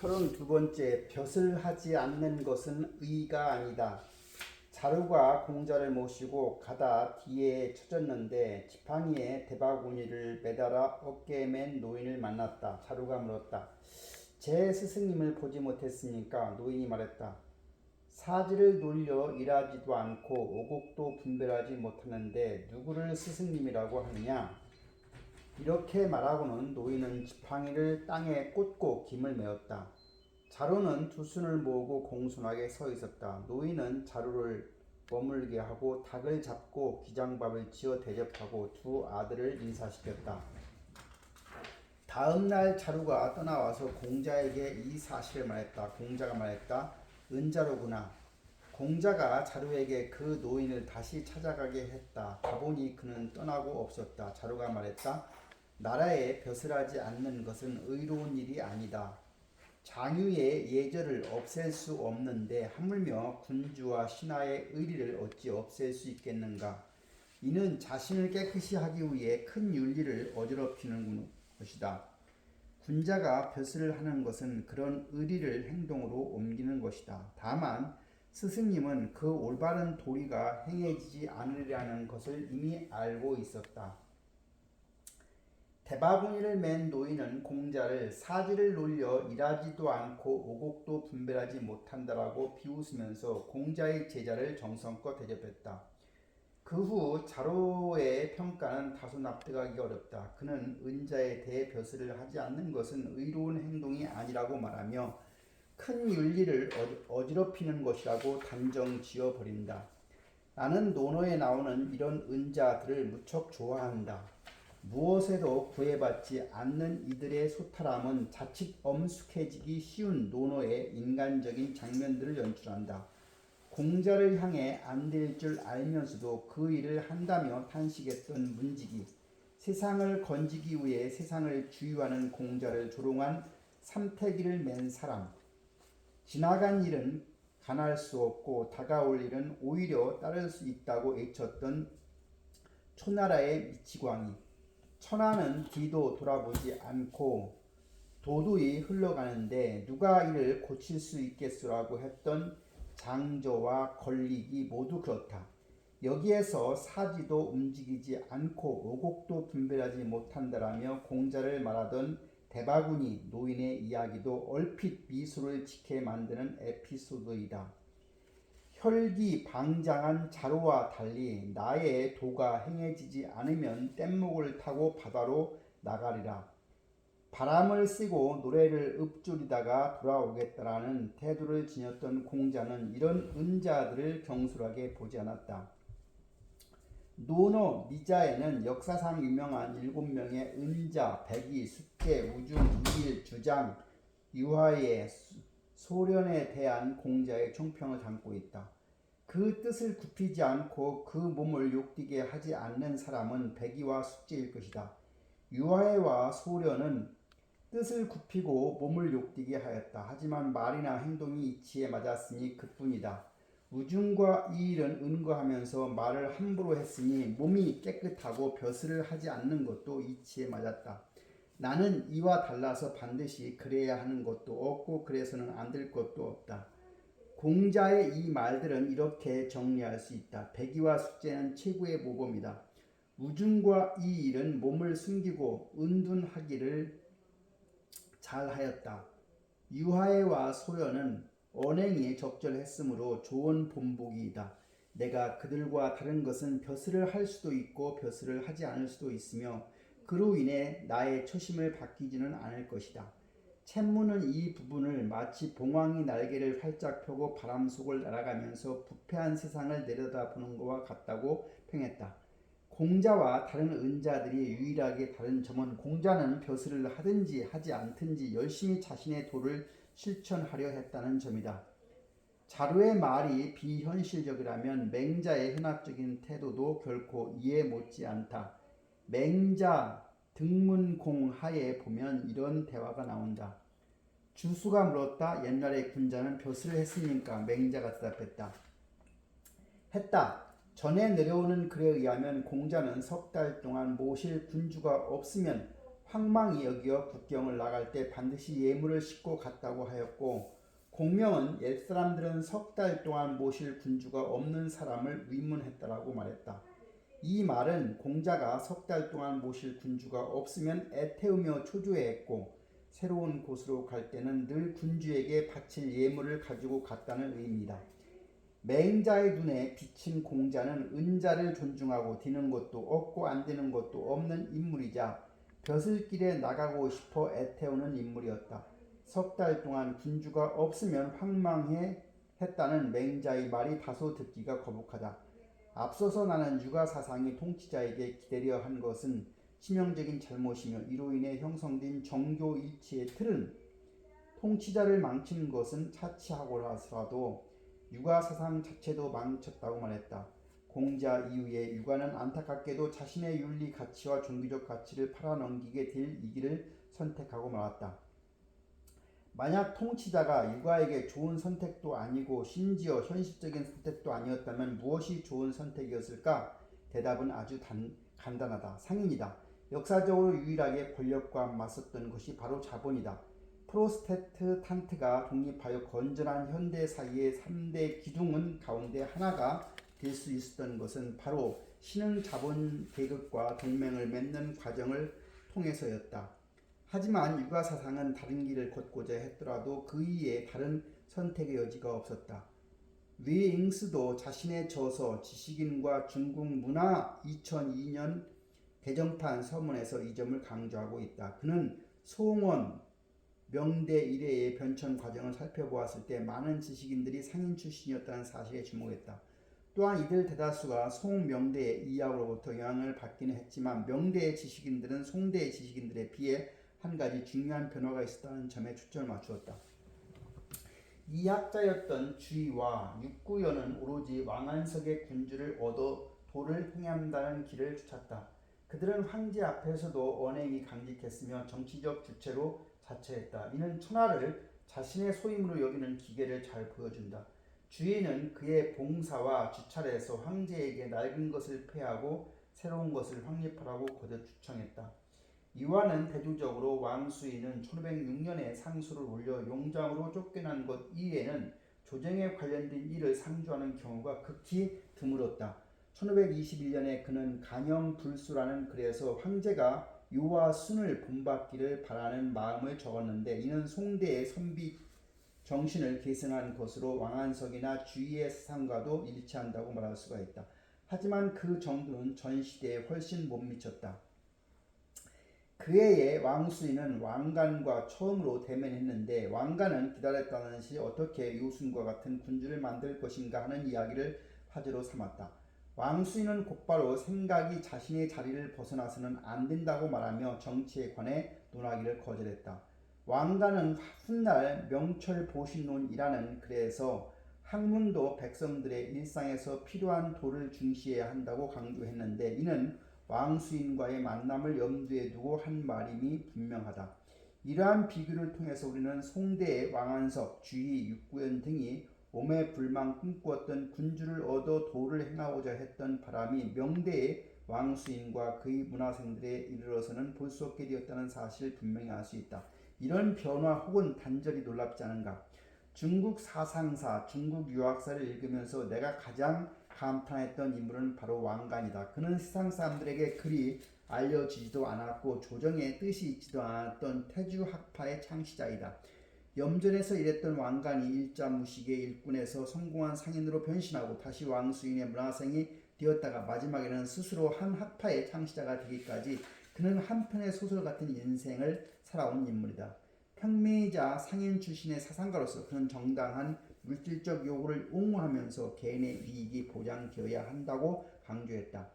서른 두 번째 벼슬 하지 않는 것은 의가 아니다. 자루가 공자를 모시고 가다 뒤에 쳐졌는데 지팡이에 대바구니를 매달아 어깨에 맨 노인을 만났다. 자루가 물었다. 제 스승님을 보지 못했으니까 노인이 말했다. 사지를 놀려 일하지도 않고 오곡도 분별하지 못하는데 누구를 스승님이라고 하느냐? 이렇게 말하고는 노인은 지팡이를 땅에 꽂고 김을 메었다. 자루는 두 손을 모으고 공손하게 서 있었다. 노인은 자루를 머물게 하고 닭을 잡고 기장밥을 지어 대접하고 두 아들을 인사시켰다. 다음 날 자루가 떠나와서 공자에게 이 사실을 말했다. 공자가 말했다. 은자로구나. 공자가 자루에게 그 노인을 다시 찾아가게 했다. 가보니 그는 떠나고 없었다. 자루가 말했다. 나라에 벼슬하지 않는 것은 의로운 일이 아니다. 장유의 예절을 없앨 수 없는데 하물며 군주와 신하의 의리를 어찌 없앨 수 있겠는가? 이는 자신을 깨끗이 하기 위해 큰 윤리를 어지럽히는 것이다. 군자가 벼슬을 하는 것은 그런 의리를 행동으로 옮기는 것이다. 다만 스승님은 그 올바른 도리가 행해지지 않으리라는 것을 이미 알고 있었다. 대바구니를 맨 노인은 공자를 사지를 놀려 일하지도 않고 오곡도 분별하지 못한다라고 비웃으면서 공자의 제자를 정성껏 대접했다. 그 후 자로의 평가는 다소 납득하기 어렵다. 그는 은자에 대해 벼슬을 하지 않는 것은 의로운 행동이 아니라고 말하며 큰 윤리를 어- 어지럽히는 것이라고 단정 지어 버린다. 나는 논어에 나오는 이런 은자들을 무척 좋아한다. 무엇에도 구애받지 않는 이들의 소탈함은 자칫 엄숙해지기 쉬운 논어의 인간적인 장면들을 연출한다. 공자를 향해 안 될 줄 알면서도 그 일을 한다며 탄식했던 문직이 세상을 건지기 위해 세상을 주유하는 공자를 조롱한 삼태기를 맨 사람. 지나간 일은 간할 수 없고 다가올 일은 오히려 따를 수 있다고 외쳤던 초나라의 미치광이. 천하는 뒤도 돌아보지 않고 도도히 흘러가는데 누가 이를 고칠 수 있겠소라고 했던 장조와 걸릭이 모두 그렇다. 여기에서 사지도 움직이지 않고 오곡도 분별하지 못한다라며 공자를 말하던 대바구니 노인의 이야기도 얼핏 미소를 짓게 만드는 에피소드이다. 혈기 방장한 자루와 달리 나의 도가 행해지지 않으면 뗏목을 타고 바다로 나가리라. 바람을 쐬고 노래를 읊조리다가 돌아오겠다라는 태도를 지녔던 공자는 이런 은자들을 경솔하게 보지 않았다. 노노 미자에는 역사상 유명한 일곱 명의 은자, 백이, 숙제, 우중, 이일, 주장, 유하의, 소련에 대한 공자의 총평을 담고 있다. 그 뜻을 굽히지 않고 그 몸을 욕되게 하지 않는 사람은 백이와 숙제일 것이다. 유하애와 소련은 뜻을 굽히고 몸을 욕되게 하였다. 하지만 말이나 행동이 이치에 맞았으니 그뿐이다. 우중과 이일은 은거하면서 말을 함부로 했으니 몸이 깨끗하고 벼슬을 하지 않는 것도 이치에 맞았다. 나는 이와 달라서 반드시 그래야 하는 것도 없고 그래서는 안 될 것도 없다. 공자의 이 말들은 이렇게 정리할 수 있다. 백이와 숙제는 최고의 모범이다. 우중과 이 일은 몸을 숨기고 은둔하기를 잘하였다. 유하애와 소연은 언행이 적절했으므로 좋은 본보기이다. 내가 그들과 다른 것은 벼슬을 할 수도 있고 벼슬을 하지 않을 수도 있으며 그로 인해 나의 초심을 바뀌지는 않을 것이다. 챗문은 이 부분을 마치 봉황이 날개를 활짝 펴고 바람 속을 날아가면서 부패한 세상을 내려다보는 것과 같다고 평했다. 공자와 다른 은자들이 유일하게 다른 점은 공자는 벼슬을 하든지 하지 않든지 열심히 자신의 도를 실천하려 했다는 점이다. 자루의 말이 비현실적이라면 맹자의 현학적인 태도도 결코 이해 못지 않다. 맹자 등문공 하에 보면 이런 대화가 나온다. 주수가 물었다. 옛날에 군자는 벼슬을 했습니까? 맹자가 대답했다. 했다. 전에 내려오는 글에 의하면 공자는 석 달 동안 모실 군주가 없으면 황망히 여기어 국경을 나갈 때 반드시 예물을 싣고 갔다고 하였고 공명은 옛사람들은 석 달 동안 모실 군주가 없는 사람을 위문했다라고 말했다. 이 말은 공자가 석 달 동안 모실 군주가 없으면 애태우며 초조해했고 새로운 곳으로 갈 때는 늘 군주에게 바칠 예물을 가지고 갔다는 의미다. 맹자의 눈에 비친 공자는 은자를 존중하고 디는 것도 없고 안 되는 것도 없는 인물이자 벼슬길에 나가고 싶어 애태우는 인물이었다. 석 달 동안 군주가 없으면 황망해 했다는 맹자의 말이 다소 듣기가 거북하다. 앞서서 나는 육아 사상이 통치자에게 기대려 한 것은 치명적인 잘못이며 이로 인해 형성된 정교 일치의 틀은 통치자를 망치는 것은 차치하고라서라도 육아 사상 자체도 망쳤다고 말했다. 공자 이후에 육아는 안타깝게도 자신의 윤리 가치와 종교적 가치를 팔아넘기게 될 이기를 선택하고 말았다. 만약 통치자가 육아에게 좋은 선택도 아니고 심지어 현실적인 선택도 아니었다면 무엇이 좋은 선택이었을까? 대답은 아주 단, 간단하다. 상인이다. 역사적으로 유일하게 권력과 맞섰던 것이 바로 자본이다. 프로스테트탄트가 독립하여 건전한 현대 사회의 3대 기둥은 가운데 하나가 될 수 있었던 것은 바로 신흥 자본 계급과 동맹을 맺는 과정을 통해서였다. 하지만 육아 사상은 다른 길을 걷고자 했더라도 그 이에 다른 선택의 여지가 없었다. 위잉스도 자신의 저서 지식인과 중국 문화 2002년 대정판 서문에서 이 점을 강조하고 있다. 그는 송원 명대 이래의 변천 과정을 살펴보았을 때 많은 지식인들이 상인 출신이었다는 사실에 주목했다. 또한 이들 대다수가 송명대의 이하로부터 영향을 받기는 했지만 명대의 지식인들은 송대의 지식인들에 비해 한 가지 중요한 변화가 있었다는 점에 초점을 맞추었다. 이 학자였던 주의와 육구연은 오로지 왕안석의 군주를 얻어 도를 행한다는 길을 쫓았다. 그들은 황제 앞에서도 언행이 강직했으며 정치적 주체로 자처했다. 이는 천하를 자신의 소임으로 여기는 기계를 잘 보여준다. 주인은 그의 봉사와 주찰에서 황제에게 낡은 것을 폐하고 새로운 것을 확립하라고 거듭 추청했다. 이와는 대조적으로 왕수인은 1506년에 상수를 올려 용장으로 쫓겨난 것 이외에는 조정에 관련된 일을 상주하는 경우가 극히 드물었다. 1521년에 그는 간영 불수라는 글에서 황제가 유와 순을 본받기를 바라는 마음을 적었는데 이는 송대의 선비 정신을 계승한 것으로 왕안석이나 주위의 사상과도 일치한다고 말할 수가 있다. 하지만 그 정도는 전 시대에 훨씬 못 미쳤다. 그 해에 왕수인은 왕관과 처음으로 대면했는데 왕관은 기다렸다는 시 어떻게 요순과 같은 군주를 만들 것인가 하는 이야기를 화제로 삼았다. 왕수인은 곧바로 생각이 자신의 자리를 벗어나서는 안 된다고 말하며 정치에 관해 논하기를 거절했다. 왕관은 훗날 명철 보신론이라는 글에서 학문도 백성들의 일상에서 필요한 도를 중시해야 한다고 강조했는데 이는 왕수인과의 만남을 염두에 두고 한 말임이 분명하다. 이러한 비교를 통해서 우리는 송대의 왕안석, 주의, 육구연 등이 오매불망 꿈꾸었던 군주를 얻어 도를 행하고자 했던 바람이 명대의 왕수인과 그의 문화생들에 이르러서는 볼 수 없게 되었다는 사실을 분명히 알 수 있다. 이런 변화 혹은 단절이 놀랍지 않은가? 중국 사상사, 중국 유학사를 읽으면서 내가 가장 감탄했던 인물은 바로 왕관이다. 그는 세상 사람들에게 그리 알려지지도 않았고 조정의 뜻이 있지도 않았던 태주 학파의 창시자이다. 염전에서 일했던 왕관이 일자 무식의 일꾼에서 성공한 상인으로 변신하고 다시 왕수인의 문화생이 되었다가 마지막에는 스스로 한 학파의 창시자가 되기까지 그는 한편의 소설 같은 인생을 살아온 인물이다. 평민이자 상인 출신의 사상가로서 그는 정당한 물질적 요구를 옹호하면서 개인의 이익이 보장되어야 한다고 강조했다.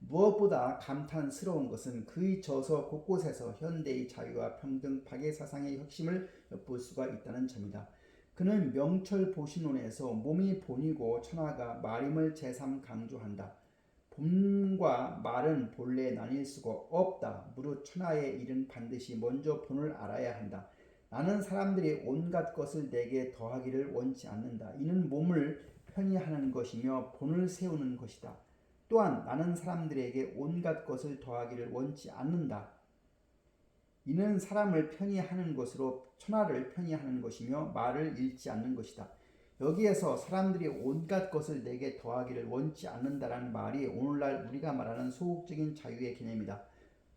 무엇보다 감탄스러운 것은 그의 저서 곳곳에서 현대의 자유와 평등 파괴 사상의 혁신을 엿볼 수가 있다는 점이다. 그는 명철 보신론에서 몸이 본이고 천하가 말임을 재삼 강조한다. 본과 말은 본래 나뉠 수가 없다. 무릇 천하의 일은 반드시 먼저 본을 알아야 한다. 나는 사람들이 온갖 것을 내게 더하기를 원치 않는다. 이는 몸을 편히 하는 것이며 본을 세우는 것이다. 또한 나는 사람들에게 온갖 것을 더하기를 원치 않는다. 이는 사람을 편히 하는 것으로 천하를 편히 하는 것이며 말을 잃지 않는 것이다. 여기에서 사람들이 온갖 것을 내게 더하기를 원치 않는다라는 말이 오늘날 우리가 말하는 소극적인 자유의 개념이다.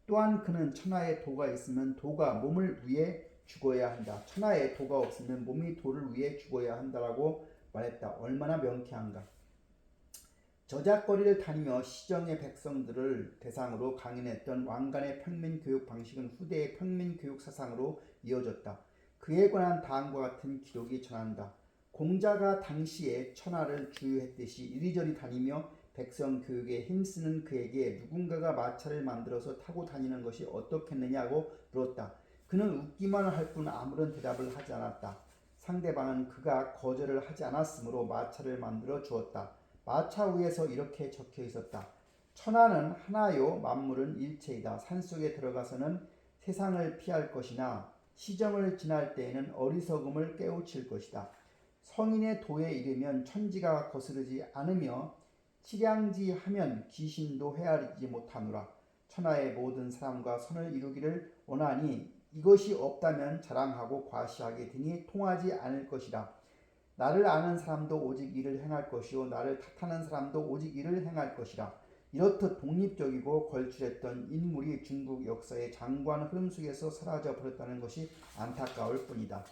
또한 그는 천하에 도가 있으면 도가 몸을 위해 죽어야 한다. 천하에 도가 없으면 몸이 도를 위해 죽어야 한다라고 말했다. 얼마나 명쾌한가. 저작거리를 다니며 시정의 백성들을 대상으로 강연했던 왕관의 평민 교육 방식은 후대의 평민 교육 사상으로 이어졌다. 그에 관한 다음과 같은 기록이 전한다. 공자가 당시에 천하를 주유했듯이 이리저리 다니며 백성 교육에 힘쓰는 그에게 누군가가 마차를 만들어서 타고 다니는 것이 어떻겠느냐고 물었다. 그는 웃기만 할 뿐 아무런 대답을 하지 않았다. 상대방은 그가 거절을 하지 않았으므로 마차를 만들어 주었다. 마차 위에서 이렇게 적혀 있었다. 천하는 하나요, 만물은 일체이다. 산속에 들어가서는 세상을 피할 것이나 시정을 지날 때에는 어리석음을 깨우칠 것이다. 성인의 도에 이르면 천지가 거스르지 않으며 칠양지하면 귀신도 헤아리지 못하노라. 천하의 모든 사람과 선을 이루기를 원하니 이것이 없다면 자랑하고 과시하게 되니 통하지 않을 것이라. 나를 아는 사람도 오직 이를 행할 것이요 나를 탓하는 사람도 오직 이를 행할 것이라. 이렇듯 독립적이고 걸출했던 인물이 중국 역사의 장관 흐름 속에서 사라져 버렸다는 것이 안타까울 뿐이다.